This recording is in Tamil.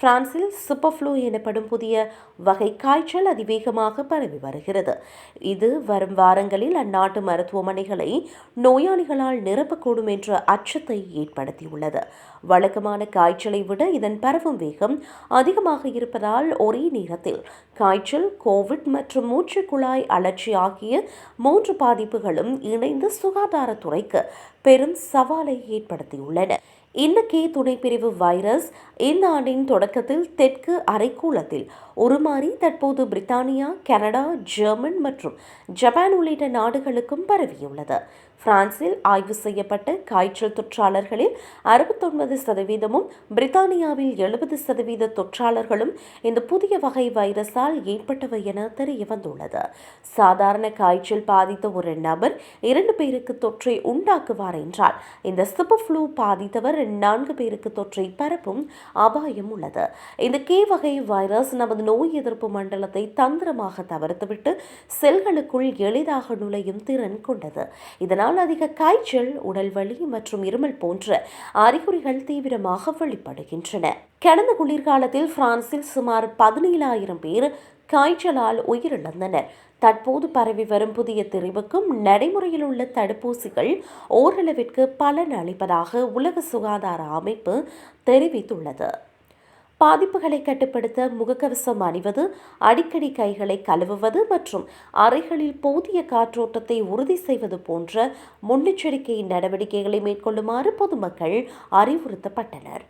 பிரான்சில் சூப்பர் ஃப்ளூ எனப்படும் புதிய வகை காய்ச்சல் அதிவேகமாக பரவி வருகிறது. இது வரும் வாரங்களில் அந்நாட்டு மருத்துவமனைகளை நோயாளிகளால் நிரப்பக்கூடும் என்ற அச்சத்தை ஏற்படுத்தியுள்ளது. வழக்கமான காய்ச்சலை விட இதன் பரவும் வேகம் அதிகமாக இருப்பதால் ஒரே நேரத்தில் காய்ச்சல் கோவிட் மற்றும் மூச்சுக்குழாய் அழற்சி ஆகிய மூன்று பாதிப்புகளும் இணைந்து சுகாதாரத்துறைக்கு பெரும் சவாலை ஏற்படுத்தியுள்ளன. இந்த கே துணைப்பிரிவு வைரஸ் இந்த ஆண்டின் தொடக்கத்தில் தெற்கு அரைக்கோளத்தில். உருமாறி தற்போது பிரித்தானியா கனடா ஜெர்மன் மற்றும் ஜப்பான் உள்ளிட்ட நாடுகளுக்கும் பரவியுள்ளது. பிரான்சில் ஆய்வு செய்யப்பட்ட காய்ச்சல் தொற்றாளர்களில் அறுபத்தொன்பது சதவீதமும் பிரித்தானியாவில் எழுபது சதவீத தொற்றாளர்களும் இந்த புதிய வகை வைரஸால் ஏற்பட்டவை என தெரிய வந்துள்ளது. சாதாரண காய்ச்சல் பாதித்த ஒரு நபர் இரண்டு பேருக்கு தொற்றை உண்டாக்குவார் என்றால் இந்த சூப்பர் ஃப்ளூ பாதித்தவர் நான்கு பேருக்கு தொற்றை பரப்பும் அபாயம் உள்ளது. இந்த கே வகை வைரஸ் நமது நோய் எதிர்ப்பு மண்டலத்தை தந்திரமாக தவிர்த்துவிட்டு செல்களுக்குள் எளிதாக நுழையும் திறன் கொண்டது. இதனால் அதிக காய்ச்சல் உடல் வலி மற்றும் இருமல் போன்ற அறிகுறிகள் தீவிரமாக வெளிப்படுகின்றன. கடந்த குளிர்காலத்தில் பிரான்சில் சுமார் பதினேழாயிரம் பேர் காய்ச்சலால் உயிரிழந்தனர். தற்போது பரவி வரும் புதிய தெரிவுக்கும் நடைமுறையில் உள்ள தடுப்பூசிகள் ஓரளவிற்கு பலன் அளிப்பதாக உலக சுகாதார அமைப்பு தெரிவித்துள்ளது. பாதிப்புகளை கட்டுப்படுத்த முகக்கவசம் அணிவது அடிக்கடி கைகளை கழுவுவது மற்றும் அறைகளில் போதிய காற்றோட்டத்தை உறுதி செய்வது போன்ற முன்னெச்சரிக்கை நடவடிக்கைகளை மேற்கொள்ளுமாறு பொதுமக்கள் அறிவுறுத்தப்பட்டனர்.